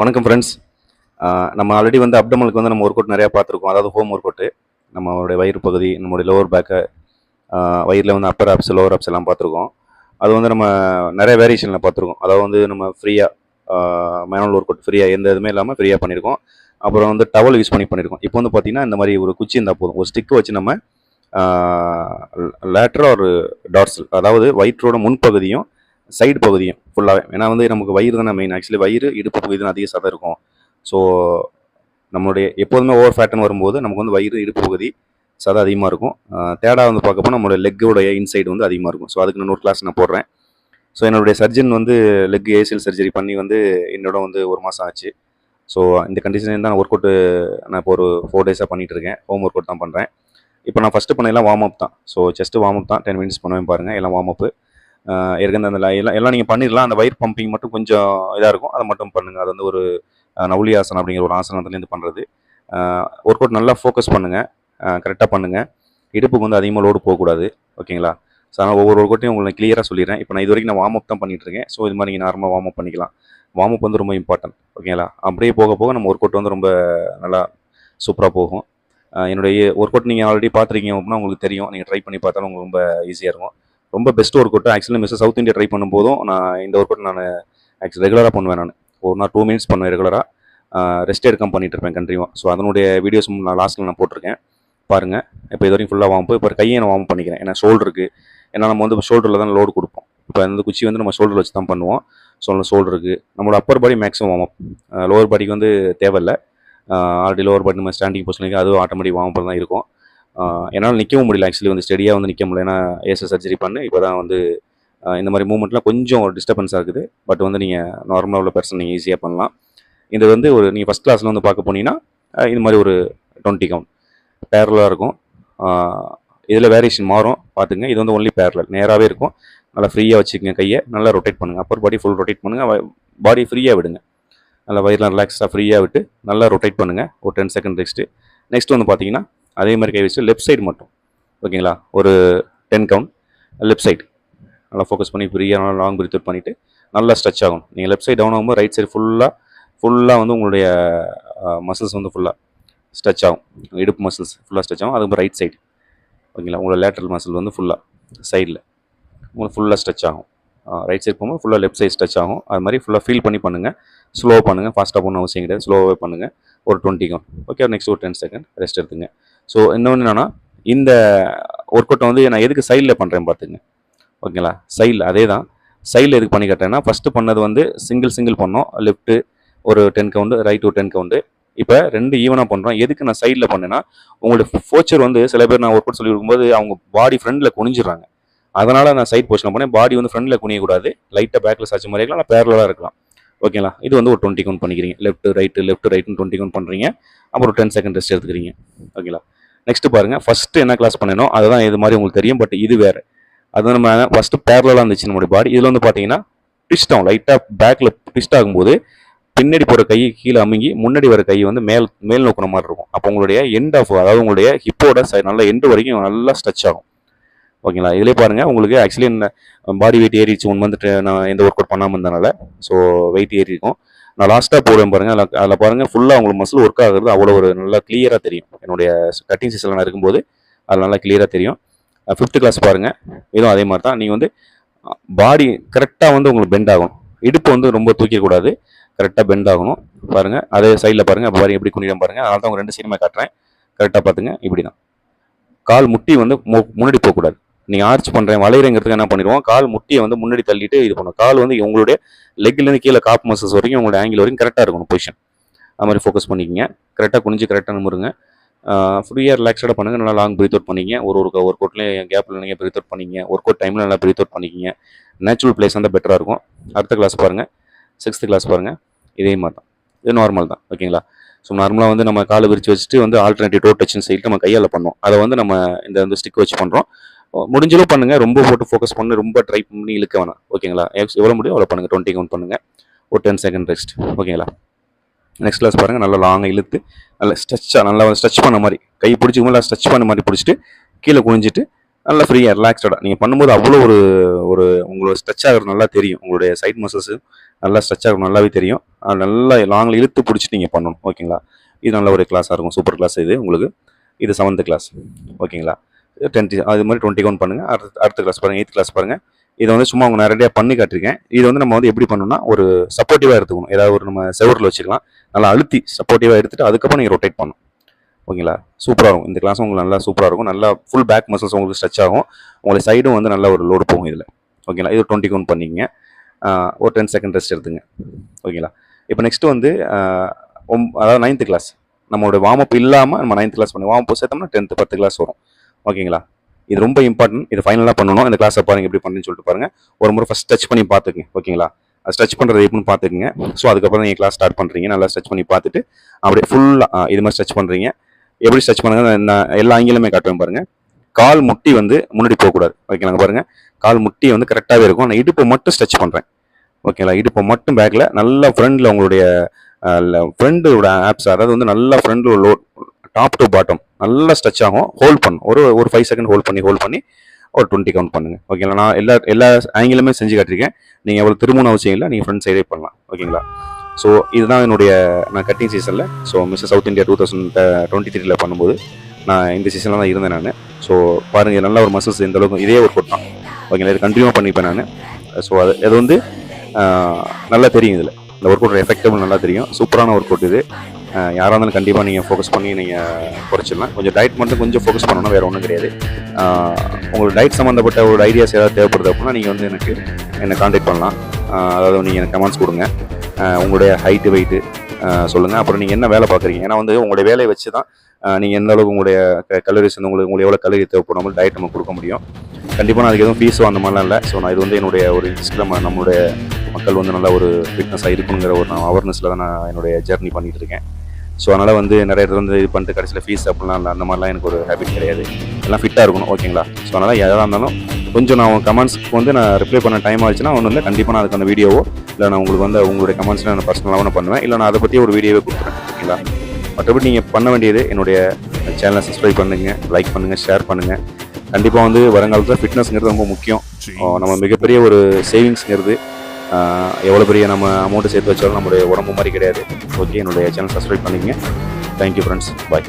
வணக்கம் ஃப்ரெண்ட்ஸ் நம்ம ஆல்ரெடி வந்து அப்டமலுக்கு வந்து நம்ம ஒர்க் அவுட் நிறையா பார்த்துருக்கோம். அதாவது ஹோம் ஒர்க் அவுட்டு நம்மளுடைய வயிறு பகுதி நம்மளுடைய லோவர் பேக்கை வயிறில் வந்து அப்பர் ஆப்ஸ் லோவர் ஆப்ஸ் எல்லாம் பார்த்துருக்கோம். அது வந்து நம்ம நிறைய வேரியேஷனில் பார்த்துருக்கோம். அதாவது வந்து நம்ம ஃப்ரீயாக மேனுவல் ஒர்க் அவுட் ஃப்ரீயாக எந்த இதுவுமே இல்லாமல் ஃப்ரீயாக பண்ணியிருக்கோம். அப்புறம் வந்து டவல் யூஸ் பண்ணி பண்ணியிருக்கோம். இப்போ வந்து பார்த்திங்கன்னா இந்த மாதிரி ஒரு குச்சி இருந்தால் போதும். ஒரு ஸ்டிக் வச்சு நம்ம லேட்டராக ஒரு டார்சல் அதாவது வயிற்றோட முன்பகுதியும் சைடு பகுதியும் ஃபுல்லாகவே ஏன்னா வந்து நமக்கு வயிறு தானே மெயின் ஆக்சுவலி வயிறு இடுப்பு பகுதி தான் அதிக சதை இருக்கும். ஸோ நம்மளுடைய எப்போதுமே ஓவர் ஃபேட்டன் வரும்போது நமக்கு வந்து வயிறு இடுப்பு பகுதி சதை அதிகமாக இருக்கும். தேடா வந்து பார்க்கப்போ நம்மளோட லெக்கோடைய இன்சைடு வந்து அதிகமாக இருக்கும். ஸோ அதுக்கு நான் ஒரு கிளாஸ் நான் போடுறேன். ஸோ என்னுடைய சர்ஜன் வந்து லெக் ஏசியல் சர்ஜரி பண்ணி வந்து என்னோட வந்து ஒரு மாதம் ஆச்சு. ஸோ இந்த கண்டிஷன் தான் நான் ஒர்க் அவுட்டு நான் இப்போ ஒரு ஃபோர் டேஸாக பண்ணிகிட்டு இருக்கேன். ஹோம் ஒர்க் அவுட் தான் பண்ணுறேன் இப்போ நான் ஃபஸ்ட்டு பண்ணதெல்லாம் வார்ம் அப் தான். ஸோ செஸ்ட்டு வார்ம் அப் தான். டென் மினிட்ஸ் பண்ணுவேன் பாருங்கள் எல்லாம் வார்ம் அப்பு ஏற்கனவே அந்த எல்லாம் எல்லாம் நீங்கள் பண்ணிடலாம் அந்த வயிறு பம்பிங் மட்டும் கொஞ்சம் இதாக இருக்கும். அதை மட்டும் பண்ணுங்கள் அது வந்து ஒரு நவுலி ஆசனம் அப்படிங்கிற ஒரு ஆசனத்துலேருந்து பண்ணுறது ஒர்க் அவுட் நல்லா ஃபோக்கஸ் பண்ணுங்கள் கரெக்டாக பண்ணுங்கள் இடுப்புக்கு வந்து அதிகமாக லோடு போகக்கூடாது. ஓகேங்களா? ஸோ அதனால் ஒவ்வொரு ஒர்க் அவுட்டையும் உங்களுக்கு கிளியராக சொல்லிடுறேன். இப்போ நான் இது வரைக்கும் நான் வார்ம் அப் தான் பண்ணிட்டு இருக்கேன் ஸோ இது மாதிரி நீங்கள் நார்மலாக வார்ம் அப் பண்ணிக்கலாம். வார்ம் அப் வந்து ரொம்ப இம்பார்ட்டன்ட் ஓகேங்களா? அப்படியே போக போக நம்ம ஒர்க் அவுட் வந்து ரொம்ப நல்லா சூப்பராக போகும். என்னுடைய ஒர்க் அவுட் நீங்கள் ஆல்ரெடி பார்த்துருக்கீங்க அப்படின்னா உங்களுக்கு தெரியும். நீங்கள் ட்ரை பண்ணி பார்த்தாலும் உங்களுக்கு ரொம்ப ஈஸியாக இருக்கும். ரொம்ப பெஸ்ட் ஒர்க் அவுட் ஆக்சுவலாக மிஸ் சவுத் இந்தியா ட்ரை பண்ணும்போதும் நான் இந்த ஒர்க் அவுட் நான் ஆக்சுவலி ரெகுலராக பண்ணுவேன் நான். ஒரு நாள் டூ மினிட்ஸ் பண்ணுவேன் ரெகுலராக ரெஸ்ட் எடுக்காம பண்ணிட்டு இருப்பேன் கண்டினியூவாக ஸோ அதனுடைய வீடியோஸ் நான் லாஸ்ட்டில் நான் போட்டிருக்கேன். பாருங்கள் இப்போ இது வரைக்கும் ஃபுல்லாக வாம்பு இப்போ கையை நான் வாம்ப் பண்ணிக்கிறேன். ஏன்னா ஷோல்டருக்கு ஏன்னா நம்ம வந்து ஷோல்டரில் தான் லோடு கொடுப்போம். இப்போ அந்த குச்சி வந்து நம்ம ஷோல்டரில் வச்சு தான் பண்ணுவோம். ஸோ அந்த ஷோல்டருக்கு நம்மளோட upper body maximum warm up lower பாடிக்கு வந்து தேவையில்லை. ஆல்ரெடி லோவர் பாடி நம்ம ஸ்டாண்டிங் பொசிஷனுக்கு அதுவும் ஆட்டோமேட்டிக் வார்ம் தான் இருக்கும். என்னால் நிற்கவும் முடியல ஆக்சுவலி வந்து ஸ்டெடியாக வந்து நிற்க முடியல. ஏன்னா ஏஎஸ்எஸ் சர்ஜரி பண்ணி இப்போ தான் வந்து இந்த மாதிரி மூமெண்ட்லாம் கொஞ்சம் டிஸ்டர்பன்ஸாக இருக்குது. பட் வந்து நீங்கள் நார்மலாக உள்ள பர்சன் நீங்கள் ஈஸியாக பண்ணலாம். இது வந்து ஒரு நீங்கள் ஃபஸ்ட் கிளாஸில் வந்து பார்க்க போனீங்கன்னா இந்த இது மாதிரி ஒரு டுவெண்ட்டி கவுண்ட் பேரலாக இருக்கும். இதில் வேரியேஷன் மாறும். பார்த்துங்க இது வந்து ஒன்லி பேரலல் நேராகவே இருக்கும். நல்லா ஃப்ரீயாக வச்சுக்கோங்க கையை. நல்லா ரொட்டேட் பண்ணுங்கள் அப்பர் பாடி ஃபுல் ரொட்டேட் பண்ணுங்கள் பாடி ஃப்ரீயாக விடுங்க. நல்லா வயிறுலாம் ரிலாக்ஸாக ஃப்ரீயாக விட்டு நல்லா ரொட்டேட் பண்ணுங்கள் ஒரு டென் செகண்ட் ரெஸ்ட்டு நெக்ஸ்ட் வந்து பார்த்தீங்கன்னா அதே மாதிரி கை வச்சு லெஃப்ட் சைடு மட்டும். ஓகேங்களா ஒரு டென் கவுண்ட் லெஃப்ட் சைடு நல்லா ஃபோக்கஸ் பண்ணி ஃப்ரீயாக நல்லா லாங் பிரீத் அவுட் பண்ணிவிட்டு நல்லா ஸ்ட்ரெச் ஆகும் நீங்கள் லெஃப்ட் சைடு டவுன் ஆகும்போது ரைட் சைடு ஃபுல்லாக ஃபுல்லாக வந்து உங்களுடைய மசில்ஸ் வந்து ஃபுல்லாக ஸ்ட்ரெச் ஆகும். இடுப்பு மசில்ஸ் ஃபுல்லாக ஸ்ட்ரெச் ஆகும். அதுக்கப்புறம் ரைட் சைடு ஓகேங்களா உங்களோட லேட்ரல் மசில் வந்து ஃபுல்லாக சைடில் உங்களுக்கு ஃபுல்லாக ஸ்ட்ரெச் ஆகும். ரைட் சைடு போகும்போது ஃபுல்லாக லெஃப்ட் சைடு ஸ்ட்ரெச் ஆகும். அது மாதிரி ஃபுல்லாக ஃபீல் பண்ணி பண்ணுங்கள் ஸ்லோவாக பண்ணுங்கள் ஃபாஸ்ட்டாக பண்ண அவசியம் கிடையாது. ஸ்லோவாகவே பண்ணுங்கள் ஒரு டுவெண்ட்டி கவுண்ட் ஓகே நெக்ஸ்ட் ஒரு டென் செகண்ட் ரெஸ்ட் எடுத்துங்க. ஸோ இன்னொன்று என்னென்னா இந்த ஒர்க் அவுட்டை வந்து நான் எதுக்கு சைடில் பண்ணுறேன் பார்த்துங்க ஓகேங்களா? சைடில் அதே தான் சைடில் எதுக்கு பண்ணி கட்டுறேன்னா ஃபஸ்ட்டு பண்ணது வந்து சிங்கிள் சிங்கிள் பண்ணோம். லெஃப்ட்டு ஒரு டென் கவுண்டு ரைட் ஒரு டென் கவுண்டு இப்போ ரெண்டு ஈவனாக பண்ணுறோம் எதுக்கு நான் சைடில் பண்ணேன்னா உங்களுடைய ஃபோச்சர் வந்து சில பேர் நான் ஒர்க் அவுட் சொல்லி கொடுக்கும்போது அவங்க பாடி ஃப்ரண்டில் குனிஞ்சிடுறாங்க. அதனால் நான் சைட் போஷனில் பண்ணேன். பாடி வந்து ஃப்ரண்டில் குனியக்கூடாது. லைட்டாக பேக்கில் சாச்சு மாதிரி இருக்கலாம். பேரலாக இருக்கலாம். ஓகேங்களா? இது வந்து ஒரு டுவெண்ட்டி கவுண்ட் பண்ணிக்கிறீங்க. லெஃப்ட் ரைட்டு லெஃப்ட் ரைட்னு டுவெண்ட்டி கவுண்ட் பண்ணுறீங்க அப்புறம் டென் செகண்ட் ரெஸ்ட் எடுத்துக்கிறீங்க. ஓகேங்களா? நெக்ஸ்ட் பாருங்க ஃபர்ஸ்ட் என்ன கிளாஸ் பண்ணணும் அதுதான் இது மாதிரி உங்களுக்கு தெரியும் பட் இது வேற. அது நம்ம ஃபர்ஸ்ட் பேரலாக இருந்துச்சு நம்மளுடைய பாடி இதில் வந்து பார்த்தீங்கன்னா ட்விஸ்ட் ஆகும். லைட்டாக பேக்கில் ட்விஸ்ட் ஆகும்போது பின்னாடி போகிற கை கீழே அமுங்கி முன்னாடி வர கை வந்து மேல் மேல் நோக்கின மாதிரி இருக்கும். அப்போ உங்களுடைய எண்ட் ஆஃப் அதாவது உங்களுடைய ஹிப்போட சை நல்ல எண்டு வரைக்கும் நல்லா ஸ்ட்ரெச் ஆகும். ஓகேங்களா இதிலே பாருங்க உங்களுக்கு ஆக்சுவலி பாடி வெயிட் ஏறிச்சு ஒன் மந்த் நான் எந்த ஒர்க் அவுட் பண்ணாமல் இருந்தனால ஸோ வெயிட் ஏறி இருக்கும் நான் லாஸ்ட்டாக போடுவேன் பாருங்கள் அதில் அதில் பாருங்கள் ஃபுல்லாக உங்களுக்கு மசில் ஒர்க் ஆகுறது அவ்வளோ ஒரு நல்லா கிளியராக தெரியும். என்னுடைய கட்டிங் சீசனில் நான் இருக்கும்போது அது நல்லா கிளியராக தெரியும். ஃபிஃப்த்து கிளாஸ் பாருங்கள் இதுவும் அதே மாதிரி தான். நீங்கள் வந்து பாடி கரெக்டாக வந்து உங்களுக்கு பெண்ட் ஆகணும் இடுப்பு வந்து ரொம்ப தூக்கிக்கூடாது கரெக்டாக பெண்ட் ஆகணும். பாருங்கள் அதே சைடில் பாருங்கள் அப்போ பாருங்கள் எப்படி குனிடம் பாருங்கள் அதனால தான் உங்கள் ரெண்டு சீனமாக காட்டுறேன். கரெக்டாக பார்த்துங்க. இப்படி தான் கால் முட்டி வந்து மு- முன்னாடி போகக்கூடாது. நீங்கள் ஆர்ச் பண்ணுறேன் வளையிறங்கிறதுக்கு என்ன பண்ணிடுவோம்? கால் முட்டியை வந்து முன்னாடி தள்ளிட்டு இது பண்ணும் கால் வந்து உங்களுடைய லெக்லேருந்து கீழே காப் மசஸ் வரைக்கும் உங்களுடைய ஆங்கிள் வரைக்கும் கரெக்டாக இருக்கணும் பொசிஷன் அது மாதிரி ஃபோக்கஸ் பண்ணிக்கங்க. கரெக்டாக குனிஞ்சு கரெக்டாக நம்புருங்க ஃப்ரீயாக ரிலாக்ஸாக பண்ணுங்கள் நல்லா லாங் ப்ரீத் அவுட் பண்ணிங்க ஒரு ஒரு ஒர்க் அவுட்லேயும் கேப்பில் நீங்கள் ப்ரீத் அவுட் பண்ணிக்கங்க. ஒர்க் அவுட் டைமில் நல்லா ப்ரீத் அவுட் பண்ணிக்கிங்க. நேச்சுரல் பிளேஸ் வந்து பெட்டராக இருக்கும். அடுத்த கிளாஸ் பாருங்கள் சிக்ஸ்த் கிளாஸ் பாருங்கள் இதே மாதிரி தான். இது நார்மல் தான். ஓகேங்களா? ஸோ நார்மலாக வந்து நம்ம காலை விரிச்சு வச்சுட்டு வந்து ஆல்டர்னேட்டிவ் டோ டச்சுன்னு சொல்லிட்டு நம்ம கையால் பண்ணோம் அதை வந்து நம்ம இந்த வந்து ஸ்டிக் வச்சு பண்ணுறோம் முடிஞ்சளவு பண்ணுங்க. ரொம்ப போட்டு ஃபோக்கஸ் பண்ணி. ரொம்ப ட்ரை பண்ணி இழுக்க வேணாம். ஓகேங்களா எவ்வளோ முடியும் அவ்வளோ பண்ணுங்க. டுவெண்ட்டி கவுண்ட் பண்ணுங்க. ஒரு டென் செகண்ட் ரெஸ்ட் ஓகேங்களா நெக்ஸ்ட் கிளாஸ் பாருங்க. நல்லா லாங்காக இழுத்து நல்லா ஸ்ட்ரெச்சாக நல்லா ஸ்ட்ரெச் பண்ண மாதிரி. கை பிடிச்சிக்கும் நல்லா ஸ்ட்ரெச் பண்ண மாதிரி பிடிச்சிட்டு கீழே குனிஞ்சிட்டு நல்லா ஃப்ரீயாக ரிலாக்ஸ்டாக நீங்கள் பண்ணும்போது அவ்வளோ ஒரு ஒரு உங்களோட ஸ்ட்ரெச் ஆகிறது நல்லா தெரியும். உங்களுடைய சைட் மசில்ஸு நல்லா ஸ்ட்ரெச் ஆகும் நல்லாவே தெரியும். அது நல்லா லாங்கில் இழுத்து பிடிச்சிட்டு நீங்கள் பண்ணணும். ஓகேங்களா இது நல்ல ஒரு கிளாஸாக இருக்கும். சூப்பர் கிளாஸ் இது. உங்களுக்கு இது செவன்த் கிளாஸ் ஓகேங்களா டென்த்து அது மாதிரி டுவெண்ட்டி ஒன் பண்ணுங்கள் அடுத்த அடுத்த கிளாஸ் பாருங்கள் எயித் கிளாஸ் பாருங்கள் இதை வந்து சும்மா அவங்க நேரடியாக பண்ணி காட்டிருக்கேன். இது வந்து நம்ம வந்து எப்படி பண்ணணும்னா ஒரு சப்போர்ட்டிவாக எடுத்துக்கணும். ஏதாவது ஒரு நம்ம செவரில் வச்சுக்கலாம். நல்லா அழுத்தி சப்போர்ட்டிவாக எடுத்துட்டு அதுக்கப்புறம் நீங்கள் ரொட்டேட் பண்ணணும். ஓகேங்களா? சூப்பராக இருக்கும். இந்த கிளாஸும் உங்களுக்கு நல்லா சூப்பராக இருக்கும். நல்லா ஃபுல் பேக் மசில்ஸ் உங்களுக்கு ஸ்ட்ரெச் ஆகும். உங்களுக்கு சைடும் வந்து நல்லா ஒரு லோடு போகும் இதில். ஓகேங்களா? இது டுவெண்ட்டி ஒன் பண்ணிக்கங்க. ஒரு டென் செகண்ட் ரெஸ்ட் எடுத்துங்க. ஓகேங்களா? இப்போ நெக்ஸ்ட்டு வந்து அதாவது நைன்த்து கிளாஸ் நம்மளோட வார்ம் அப் இல்லாமல் நம்ம நைன்த் கிளாஸ் பண்ணி வார்ம் அப் சேர்த்தோம்னா டென்த்து பத்து கிளாஸ் வரும். ஓகேங்களா? இது ரொம்ப இம்பார்ட்டன்ட் இது ஃபைனலாக பண்ணணும். இந்த கிளாஸை பாருங்கள் எப்படி பண்ணுன்னு சொல்லிட்டு பாருங்கள் ஒரு முறை ஃபஸ்ட் டச் பண்ணி பார்த்துக்குங்க ஓகேங்களா? அது ஸ்ட்ரெச் பண்ணுறது எப்படின்னு பார்த்துக்குங்க. ஸோ அதுக்கப்புறம் நீங்கள் கிளாஸ் ஸ்டார்ட் பண்ணுறீங்க நல்லா ஸ்ட்ரெச் பண்ணி பார்த்துட்டு அப்படியே ஃபுல்லாக இது மாதிரி ஸ்ட்ரெச் பண்ணுறீங்க எப்படி ஸ்ட்ரெச் பண்ணுங்க நான் எல்லா ஆங்கிலுமே காட்டுவேன் பாருங்கள் கால் முட்டி வந்து முன்னாடி போகக்கூடாது. ஓகேங்களா பாருங்கள் கால் முட்டி வந்து கரெக்டாகவே இருக்கும். நான் இடுப்பை மட்டும் ஸ்ட்ரெச் பண்ணுறேன் ஓகேங்களா இடுப்பை மட்டும் பேக்கில் நல்லா ஃப்ரண்டில் உங்களுடைய ஃப்ரெண்டோட ஆப்ஸ் அதாவது வந்து நல்லா ஃப்ரண்டில் லோ டாப் டு பாட்டம் நல்லா ஸ்ட்ரெச் ஆகும். ஹோல்ட் பண்ணும். ஒரு ஒரு ஃபைவ் செகண்ட் ஹோல்ட் பண்ணி ஹோல்ட் பண்ணி ஒரு டுவெண்ட்டி கவுண்ட் பண்ணுங்க. ஓகேங்களா நான் எல்லா எல்லா ஆங்கிலுமே செஞ்சு காட்டிருக்கேன் நீங்கள் எவ்வளோ திருமணம் அவசியம் இல்லை. நீங்கள் ஃப்ரெண்ட் சைடே பண்ணலாம். ஓகேங்களா ஸோ இதுதான் என்னுடைய நான் கட்டிங் சீசனில் so Miss South India two thousand twenty த்ரீல பண்ணும்போது நான் இந்த சீசனில் தான் இருந்தேன் நான். ஸோ பாருங்கள் நல்ல ஒரு மசில்ஸ் இந்த அளவுக்கு இதே ஒரு கோட் தான். ஓகேங்களா இது கண்டினியூ பண்ணிப்பேன் நான். ஸோ அது அது வந்து நல்லா தெரியும் இதில். இந்த ஒர்க் அவுட் எஃபெக்டபுள் நல்லா தெரியும். சூப்பரான ஒர்க் அவுட் இது. யாராக இருந்தாலும் கண்டிப்பாக நீங்கள் ஃபோக்கஸ் பண்ணி நீங்கள் குறைச்சிடலாம். கொஞ்சம் டயட் மட்டும் கொஞ்சம் ஃபோக்கஸ் பண்ணணும் வேறு ஒன்றும் கிடையாது. உங்களுக்கு டயட் சம்மந்தப்பட்ட ஒரு ஐடியாஸ் ஏதாவது தேவைப்படுது அப்படின்னா நீங்கள் வந்து எனக்கு என்னை காண்டாக்ட் பண்ணலாம். அதாவது நீங்கள் எனக்கு கமெண்ட்ஸ் கொடுங்க. உங்களுடைய ஹைட்டு வெயிட்டு சொல்லுங்கள் அப்புறம் நீங்கள் என்ன வேலை பார்க்குறீங்க? ஏன்னா வந்து உங்களுடைய வேலையை வச்சு தான் நீங்கள் எந்த அளவுக்கு உங்களுடைய கலரிஸ் வந்து உங்களுக்கு உங்களுக்கு எவ்வளோ கலரி தேவைப்படும் டயட் நம்ம கொடுக்க முடியும். கண்டிப்பாக நான் அதுக்கு எதுவும் ஃபீஸோ அந்த மாதிரிலாம் இல்லை. ஸோ நான் இது வந்து என்னுடைய ஒரு இன்ஸ்டில் நம்மளுடைய மக்கள் வந்து நல்ல ஒரு ஃபிட்னஸாக இருக்கணுங்கிற ஒரு நான் அவேர்னஸில் தான் நான் என்னுடைய ஜெர்னி பண்ணிகிட்டு இருக்கேன். ஸோ அதனால் வந்து நிறைய இடத்துல வந்து இது பண்ணிட்டு கடைசியில் ஃபீஸ் அப்படிலாம் இல்லை அந்த மாதிரிலாம் எனக்கு ஒரு ஹேபிட் கிடையாது. எல்லாம் ஃபிட்டாக இருக்கணும் ஓகேங்களா ஸோ அதனால் எதாக இருந்தாலும் கொஞ்சம் நான் கமெண்ட்ஸ்க்கு வந்து நான் ரிப்ளை பண்ண டைம் ஆச்சுன்னா ஒன்றும் இல்லை கண்டிப்பாக நான் அதுக்கான வீடியோவோ இல்லை நான் உங்களுக்கு வந்து உங்களுடைய கமெண்ட்ஸில் நான் பர்சனலாக நான் பண்ணுவேன். இல்லை நான் அதை பற்றி ஒரு வீடியோவே கொடுக்குறேன் ஓகேங்களா மற்றபடி நீங்கள் பண்ண வேண்டியது என்னுடைய சேனலை சப்ஸ்கிரைப் பண்ணுங்கள் லைக் பண்ணுங்கள் ஷேர் பண்ணுங்கள் கண்டிப்பாக வந்து வருங்காலத்தில் ஃபிட்னஸ்ங்கிறது ரொம்ப முக்கியம். நம்ம மிகப்பெரிய ஒரு சேவிங்ஸ்ங்கிறது எவ்வளோ பெரிய நம்ம அமௌண்ட்டு சேர்த்து வச்சாலும் நம்மளுடைய உடம்பு மாதிரி கிடையாது. ஓகே என்னுடைய சேனல் சப்ஸ்கிரைப் பண்ணிக்கங்க. Thank you friends bye